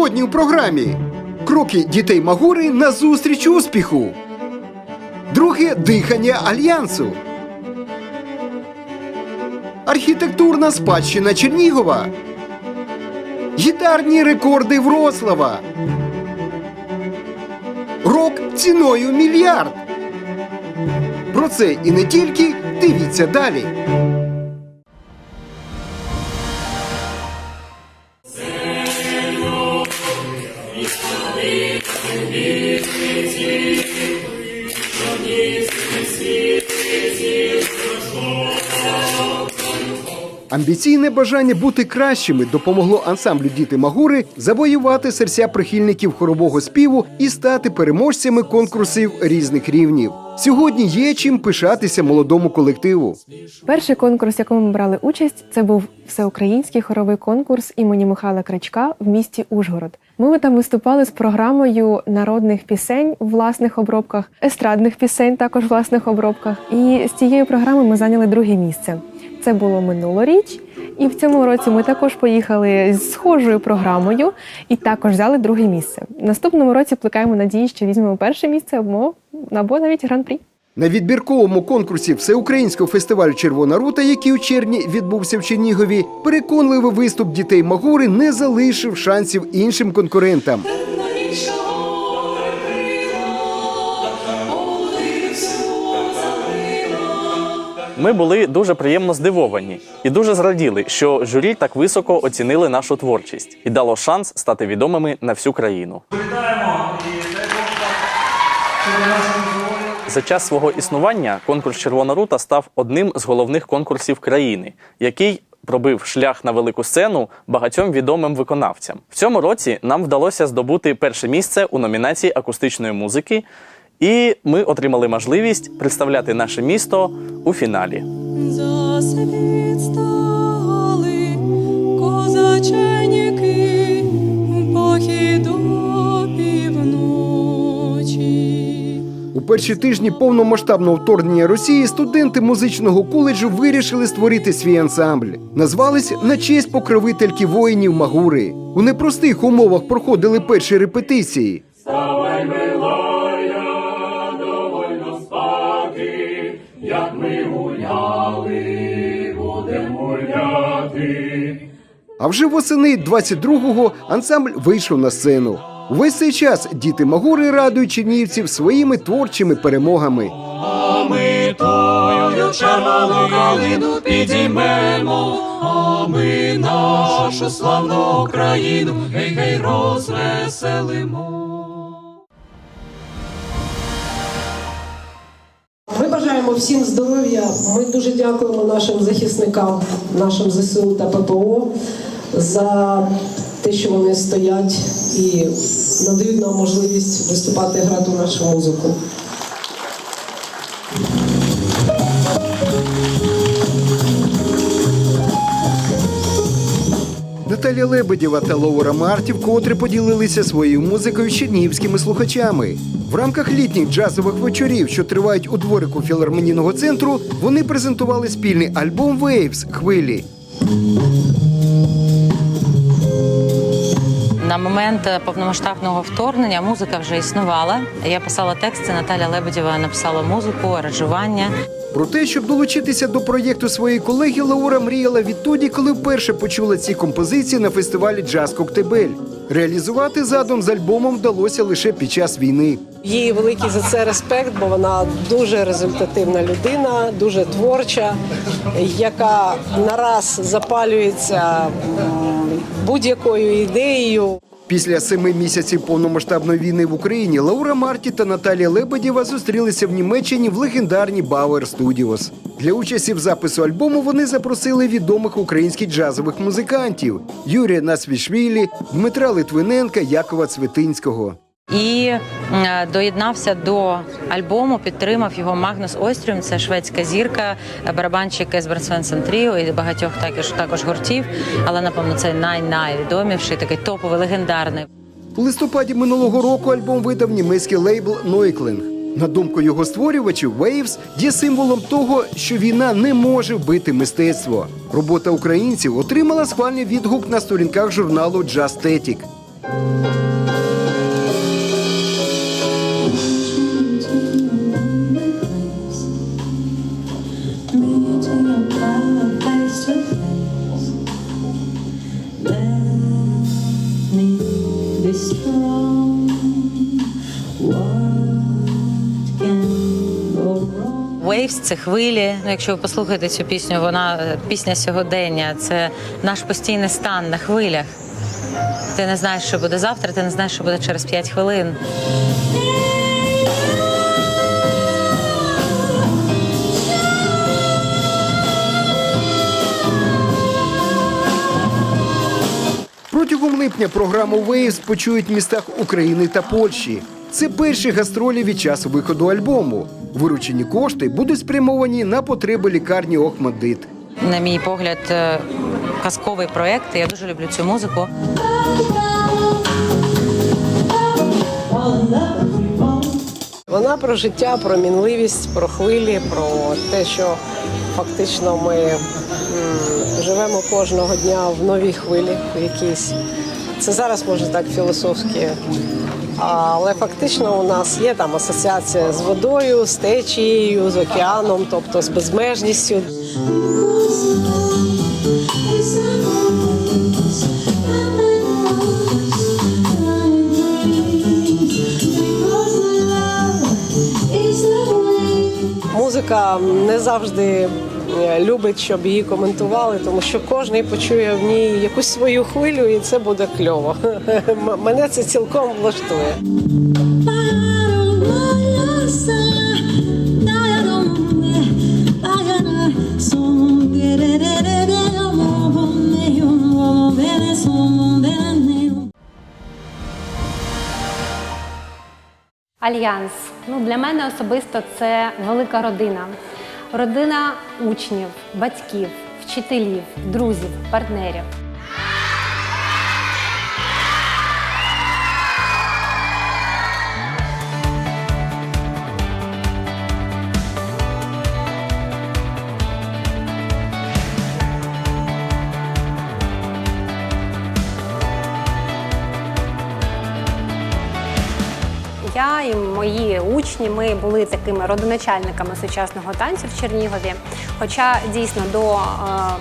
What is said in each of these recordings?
Сьогодні у програмі кроки дітей Магури на зустріч успіху. Друге дихання альянсу. Архітектурна спадщина Чернігова. Гітарні рекорди Вроцлава. Рок ціною мільярд. Про це і не тільки дивіться далі. Амбіційне бажання бути кращими допомогло ансамблю Діти Магури завоювати серця прихильників хорового співу і стати переможцями конкурсів різних рівнів. Сьогодні є чим пишатися молодому колективу. Перший конкурс, якому ми брали участь, це був всеукраїнський хоровий конкурс імені Михайла Крачка в місті Ужгород. Ми там виступали з програмою народних пісень в власних обробках, естрадних пісень також в власних обробках. І з цією програмою ми зайняли друге місце. Це було минулоріч, і в цьому році ми також поїхали з схожою програмою і також взяли друге місце. Наступному році плекаємо надії, що візьмемо перше місце або, або навіть гран-прі. На відбірковому конкурсі Всеукраїнського фестивалю Червона рута, який у червні відбувся в Чернігові, переконливий виступ дітей Магури не залишив шансів іншим конкурентам. Ми були дуже приємно здивовані і дуже зраділи, що журі так високо оцінили нашу творчість і дало шанс стати відомими на всю країну. За час свого існування конкурс Червона рута став одним з головних конкурсів країни, який пробив шлях на велику сцену багатьом відомим виконавцям. В цьому році нам вдалося здобути перше місце у номінації акустичної музики, і ми отримали можливість представляти наше місто у фіналі. За світ у похід півночі. У перші тижні повномасштабного вторгнення Росії студенти музичного коледжу вирішили створити свій ансамбль. Назвались на честь покровительки воїнів Магури. У непростих умовах проходили перші репетиції. А вже восени 22-го ансамбль вийшов на сцену. Весь цей час діти Магури радують чернівців своїми творчими перемогами. А ми тою червону калину підіймемо, а ми нашу славну Україну, гей, гей, розвеселимо. Бажаємо всім здоров'я. Ми дуже дякуємо нашим захисникам, нашим ЗСУ та ППО за те, що вони стоять і надають нам можливість виступати грати нашу музику. Наталя Лебедєва та Лаура Марті вкотре поділилися своєю музикою з чернігівськими слухачами. В рамках літніх джазових вечорів, що тривають у дворику філармонійного центру, вони презентували спільний альбом Waves Хвилі. На момент е, повномасштабного вторгнення музика вже існувала. Я писала тексти, Наталя Лебедєва написала музику, аранжування. Про те, щоб долучитися до проєкту своєї колеги, Лаура мріяла відтоді, коли вперше почула ці композиції на фестивалі Джаз Коктебель. Реалізувати задум з альбомом вдалося лише під час війни. Їй великий за це респект, бо вона дуже результативна людина, дуже творча, яка нараз запалюється будь-якою ідеєю. Після семи місяців повномасштабної війни в Україні Лаура Марті та Наталія Лебедєва зустрілися в Німеччині в легендарній Bauer Studios. Для участі в запису альбому вони запросили відомих українських джазових музикантів Юрія Насвішвілі, Дмитра Литвиненка, Якова Цветинського. І е, доєднався до альбому, підтримав його Магнус Ойстрюм. Це шведська зірка, е, барабанщик Есберн Тріо і багатьох також також гуртів. Але напевно це най-найвідоміший, такий топовий, легендарний. У листопаді минулого року альбом видав німецький лейбл Noikleng. На думку його створювачів, Waves є символом того, що війна не може вбити мистецтво. Робота українців отримала схвальний відгук на сторінках журналу Just це хвилі. Ну, якщо ви послухаєте цю пісню, вона е, пісня сьогодення. Це наш постійний стан на хвилях. Ти не знаєш, що буде завтра, ти не знаєш, що буде через 5 хвилин. Протягом липня програму Waves почують в містах України та Польщі. Це перші гастролі від часу виходу альбому. Виручені кошти будуть спрямовані на потреби лікарні Охмадит. На мій погляд, е, казковий проєкт. Я дуже люблю цю музику. Вона про життя, про мінливість, про хвилі, про те, що фактично ми м, живемо кожного дня в новій хвилі, в якійсь. Це зараз може так філософськи. Але фактично у нас є там асоціація з водою, з течією, з океаном, тобто з безмежністю. Музика не завжди любить, щоб її коментували, тому що кожен почує в ній якусь свою хвилю, і це буде кльово. Мене це цілком влаштує. Альянс. Ну, для мене особисто це велика родина. Родина учнів, батьків, вчителів, друзів, партнерів. Я і мої учні ми були такими родоначальниками сучасного танцю в Чернігові. Хоча дійсно до е,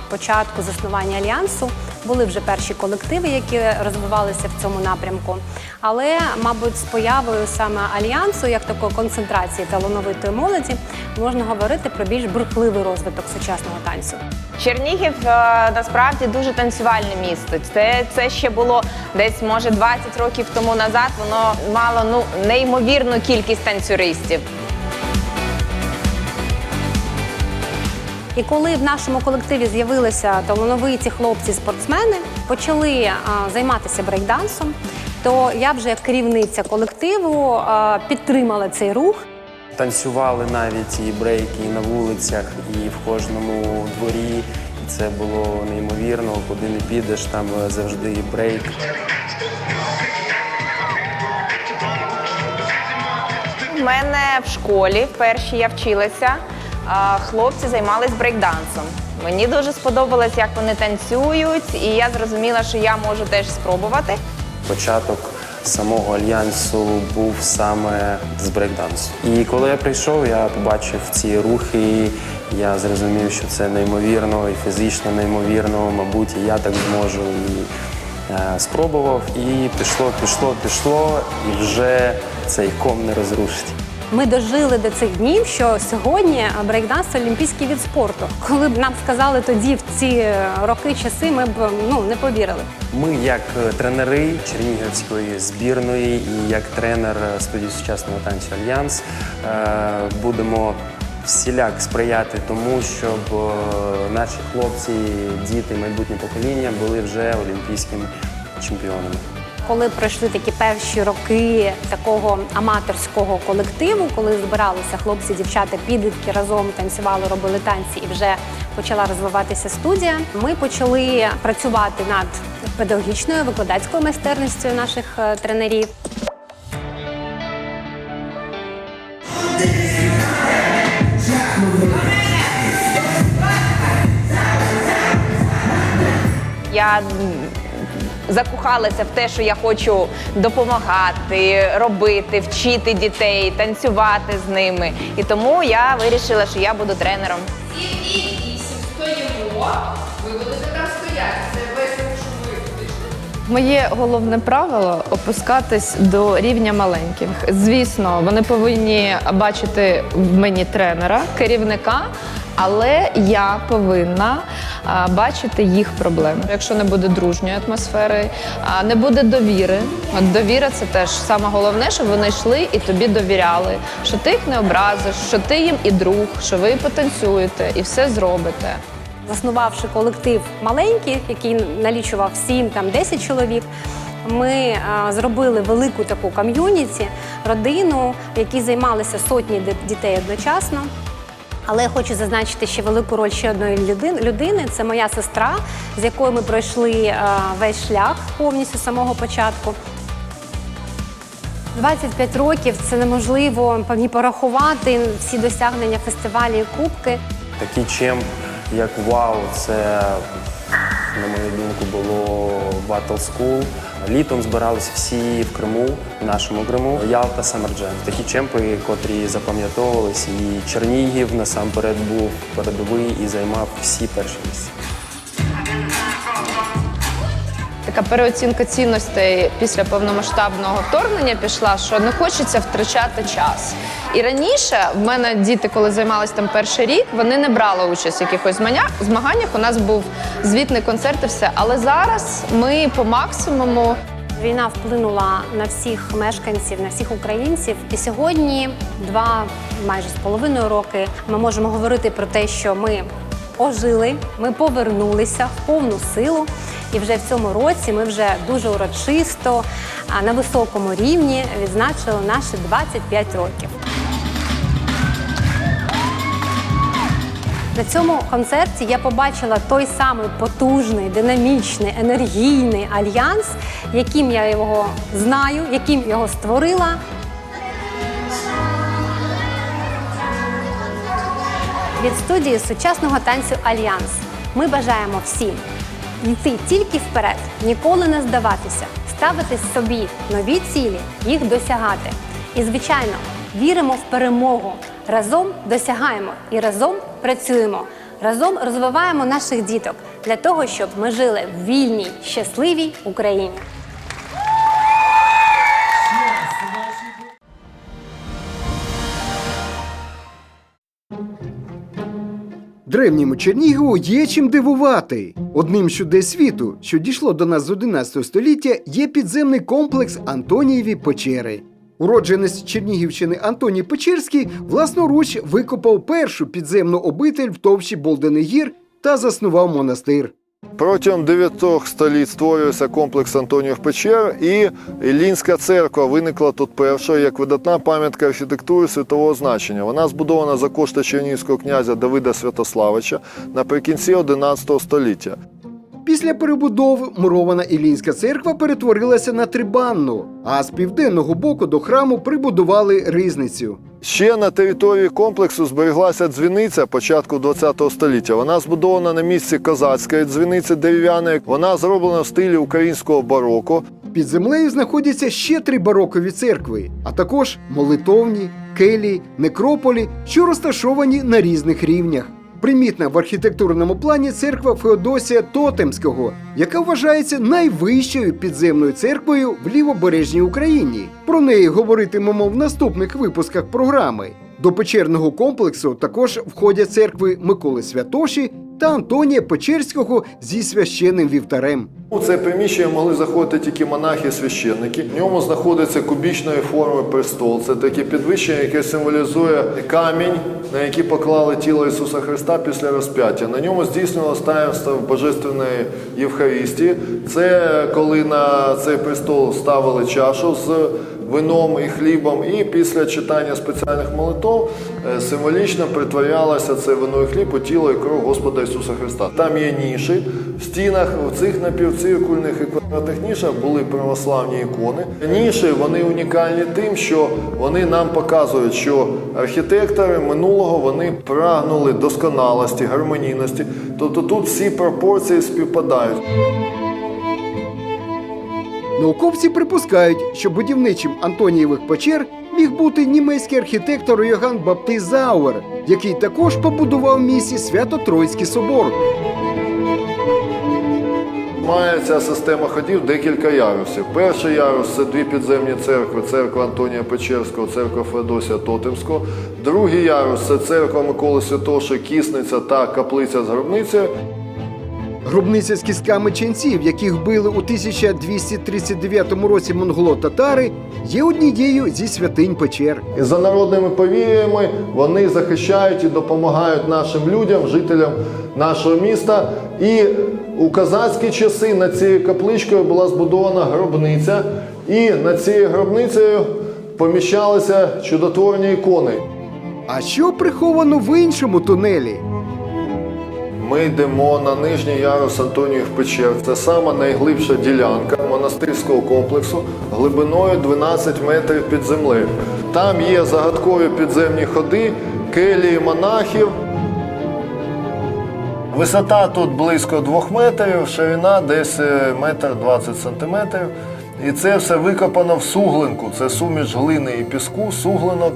початку заснування альянсу були вже перші колективи, які розвивалися в цьому напрямку. Але, мабуть, з появою саме альянсу, як такої концентрації талановитої молоді, можна говорити про більш бурхливий розвиток сучасного танцю. Чернігів е, насправді дуже танцювальне місто. Це, це ще було десь може 20 років тому назад. Воно мало ну неймовірну кількість танцюристів. І коли в нашому колективі з'явилися талановиті хлопці-спортсмени, почали а, займатися брейкдансом, то я вже як керівниця колективу а, підтримала цей рух. Танцювали навіть і брейки і на вулицях, і в кожному дворі. І це було неймовірно. Куди не підеш, там завжди і брейк. У мене в школі в першій я вчилася. Хлопці займались брейкдансом. Мені дуже сподобалось, як вони танцюють, і я зрозуміла, що я можу теж спробувати. Початок самого альянсу був саме з брейкдансу. І коли я прийшов, я побачив ці рухи. Я зрозумів, що це неймовірно і фізично неймовірно. Мабуть, і я так зможу. І е, спробував, і пішло, пішло, пішло, і вже цей ком не розрушить. Ми дожили до цих днів, що сьогодні брейкданс олімпійський від спорту. Коли б нам сказали тоді в ці роки часи, ми б ну не повірили. Ми, як е, тренери Чернігівської збірної і як тренер е, студії сучасного танцю Альянс, е, будемо всіляк сприяти тому, щоб наші хлопці, діти, майбутнє покоління були вже олімпійськими чемпіонами. Коли пройшли такі перші роки такого аматорського колективу, коли збиралися хлопці, дівчата, підлітки разом танцювали, робили танці і вже почала розвиватися студія. Ми почали працювати над педагогічною викладацькою майстерністю наших е, тренерів. Я закохалася в те, що я хочу допомагати, робити, вчити дітей, танцювати з ними. І тому я вирішила, що я буду тренером. Ви будете прастоями Моє головне правило опускатись до рівня маленьких. Звісно, вони повинні бачити в мені тренера, керівника, але я повинна бачити їх проблеми. Якщо не буде дружньої атмосфери, не буде довіри. От довіра це теж саме головне, щоб вони йшли і тобі довіряли, що ти їх не образиш, що ти їм і друг, що ви потанцюєте і все зробите. Заснувавши колектив маленький, який налічував 7 там 10 чоловік. Ми зробили велику таку ком'юніті, родину, в якій займалися сотні дітей одночасно. Але я хочу зазначити ще велику роль ще одної людин- людини. Це моя сестра, з якою ми пройшли е, весь шлях повністю з самого початку. 25 років це неможливо ні порахувати всі досягнення фестивалю і кубки. Такий чемп, як вау, це, на мою думку, було Battle School. Літом збиралися всі в Криму, в нашому Криму, Ялта Самарджен. Такі чемпи, котрі запам'ятовувались, і Чернігів насамперед був передовий і займав всі перші місця. Така переоцінка цінностей після повномасштабного вторгнення пішла, що не хочеться втрачати час. І раніше в мене діти, коли займалися там перший рік, вони не брали участь в якихось змаганнях. У нас був звітний концерт і все. Але зараз ми по максимуму Війна вплинула на всіх мешканців, на всіх українців. І сьогодні, два майже з половиною роки, ми можемо говорити про те, що ми ожили, ми повернулися в повну силу. І вже в цьому році ми вже дуже урочисто на високому рівні відзначили наші 25 років. На цьому концерті я побачила той самий потужний, динамічний, енергійний альянс, яким я його знаю, яким його створила. Від студії сучасного танцю Альянс ми бажаємо всім йти тільки вперед, ніколи не здаватися, ставити собі нові цілі, їх досягати. І, звичайно, віримо в перемогу. Разом досягаємо і разом працюємо. Разом розвиваємо наших діток для того, щоб ми жили в вільній, щасливій Україні. Древньому Чернігову є чим дивувати. Одним з чудес світу, що дійшло до нас з 11 століття, є підземний комплекс Антонієві печери. Уродженець Чернігівщини Антоній Печерський власноруч викопав першу підземну обитель в товщі Болдених гір та заснував монастир. Протягом дев'ятох століть створювався комплекс Антоніїв печер, і Іллінська церква виникла тут першою як видатна пам'ятка архітектури світового значення. Вона збудована за кошти чернігівського князя Давида Святославича наприкінці 11 століття. Після перебудови мурована Іллінська церква перетворилася на трибанну, а з південного боку до храму прибудували ризницю. Ще на території комплексу зберіглася дзвіниця початку ХХ століття. Вона збудована на місці козацької дзвіниці дерев'яної. Вона зроблена в стилі українського бароко. Під землею знаходяться ще три барокові церкви, а також молитовні, келії, некрополі, що розташовані на різних рівнях. Примітна в архітектурному плані церква Феодосія Тотемського, яка вважається найвищою підземною церквою в лівобережній Україні. Про неї говоритимемо в наступних випусках програми. До печерного комплексу також входять церкви Миколи Святоші та Антонія Печерського зі священним вівтарем. У це приміщення могли заходити тільки монахи священники. В ньому знаходиться кубічної форми престол. Це таке підвищення, яке символізує камінь, на який поклали тіло Ісуса Христа після розп'яття. На ньому здійснювалося таїнство Божественної Євхаристії. Це коли на цей престол ставили чашу з вином і хлібом, і після читання спеціальних молитов е, символічно притворялося це вино і хліб у тіло і кров Господа Ісуса Христа. Там є ніші. В стінах у цих напівциркульних і квадратних нішах були православні ікони. Ніші вони унікальні тим, що вони нам показують, що архітектори минулого вони прагнули досконалості, гармонійності. Тобто тут всі пропорції співпадають. Науковці припускають, що будівничим Антонієвих печер міг бути німецький архітектор Йоган Баптист Зауер, який також побудував в місті Свято-Тройський собор. Має ця система ходів декілька ярусів. Перший ярус це дві підземні церкви: церква Антонія Печерського, церква Феодосія Тотемського. Другий ярус це церква Миколи Святоши, Кісниця та каплиця з гробницею. Гробниця з кістками ченців, яких били у 1239 році монголо-татари, є однією зі святинь печер. За народними повір'ями вони захищають і допомагають нашим людям, жителям нашого міста. І у козацькі часи над цією капличкою була збудована гробниця, і над цією гробницею поміщалися чудотворні ікони. А що приховано в іншому тунелі? Ми йдемо на нижній ярус Антоніїв печер. Це сама найглибша ділянка монастирського комплексу глибиною 12 метрів під землею. Там є загадкові підземні ходи, келії монахів. Висота тут близько 2 метрів, ширина десь е, метр 20 сантиметрів. І це все викопано в суглинку. Це суміш глини і піску, суглинок,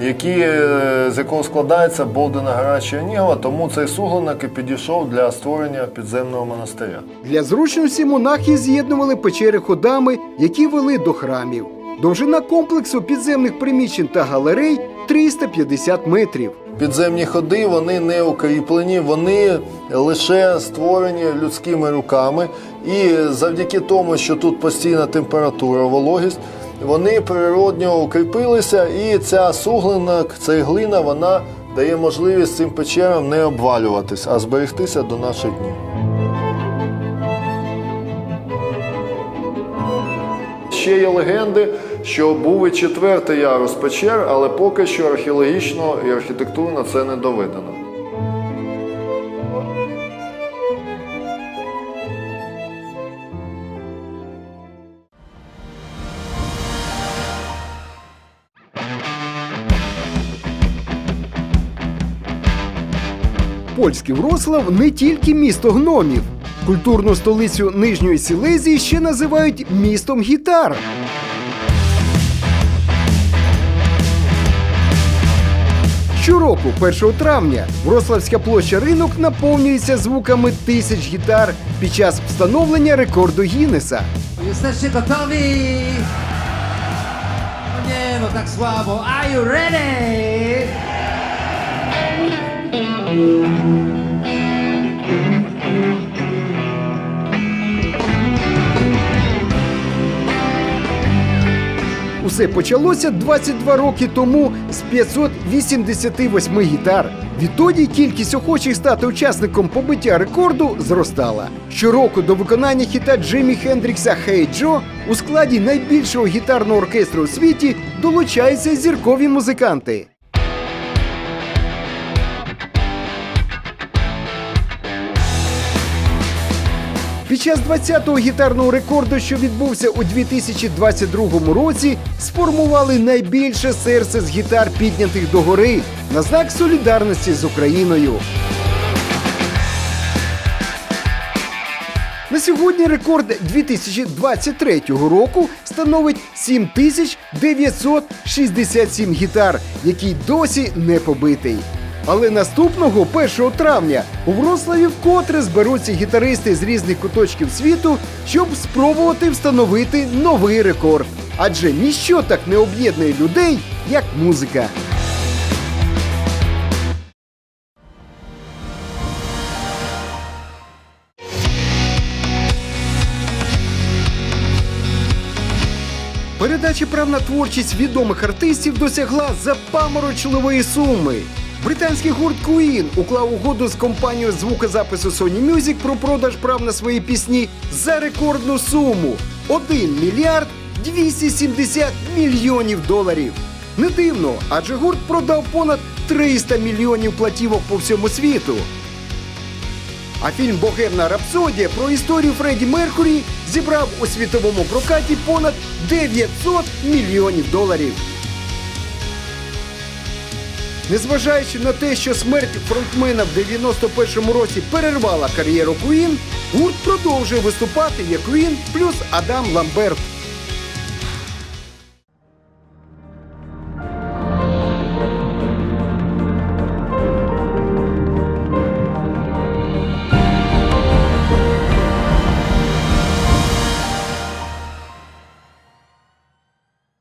які, е, з якого складається Болдина гора Чернігова, тому цей суглинок і підійшов для створення підземного монастиря. Для зручності монахи з'єднували печери ходами, які вели до храмів. Довжина комплексу підземних приміщень та галерей 350 метрів. Підземні ходи вони не укріплені, вони лише створені людськими руками. І завдяки тому, що тут постійна температура, вологість, вони природньо укріпилися, і ця суглинок, ця глина, вона дає можливість цим печерам не обвалюватись, а зберегтися до наших днів. Ще є легенди, що був і четвертий ярус печер, але поки що археологічно і архітектурно це не доведено. Польський Вроцлав не тільки місто гномів. Культурну столицю Нижньої Сілезії ще називають містом гітар. Щороку, 1 травня, Вроцлавська площа ринок наповнюється звуками тисяч гітар під час встановлення рекорду Гіннеса. Jesteście gotowi? No nie, no tak słabo. Are you ready? Усе почалося 22 роки тому з 588 гітар. Відтоді кількість охочих стати учасником побиття рекорду зростала. Щороку до виконання хіта Джиммі Хендрікса «Хей Джо» у складі найбільшого гітарного оркестру у світі долучаються зіркові музиканти. Під час 20-го гітарного рекорду, що відбувся у 2022 році, сформували найбільше серце з гітар, піднятих догори на знак солідарності з Україною. На сьогодні рекорд 2023 року становить 7967 гітар, який досі не побитий. Але наступного 1 травня у Вроцлаві вкотре зберуться гітаристи з різних куточків світу, щоб спробувати встановити новий рекорд. Адже ніщо так не об'єднує людей, як музика. Передача прав на творчість відомих артистів досягла запаморочливої суми. Британський гурт Queen уклав угоду з компанією звукозапису Sony Music про продаж прав на свої пісні за рекордну суму 1 мільярд 270 мільйонів доларів. Не дивно, адже гурт продав понад 300 мільйонів платівок по всьому світу. А фільм Богемна рапсодія про історію Фредді Меркурі зібрав у світовому прокаті понад 900 мільйонів доларів. Незважаючи на те, що смерть фронтмена в 91-му році перервала кар'єру Куїн, гурт продовжує виступати як Куїн плюс Адам Ламберт.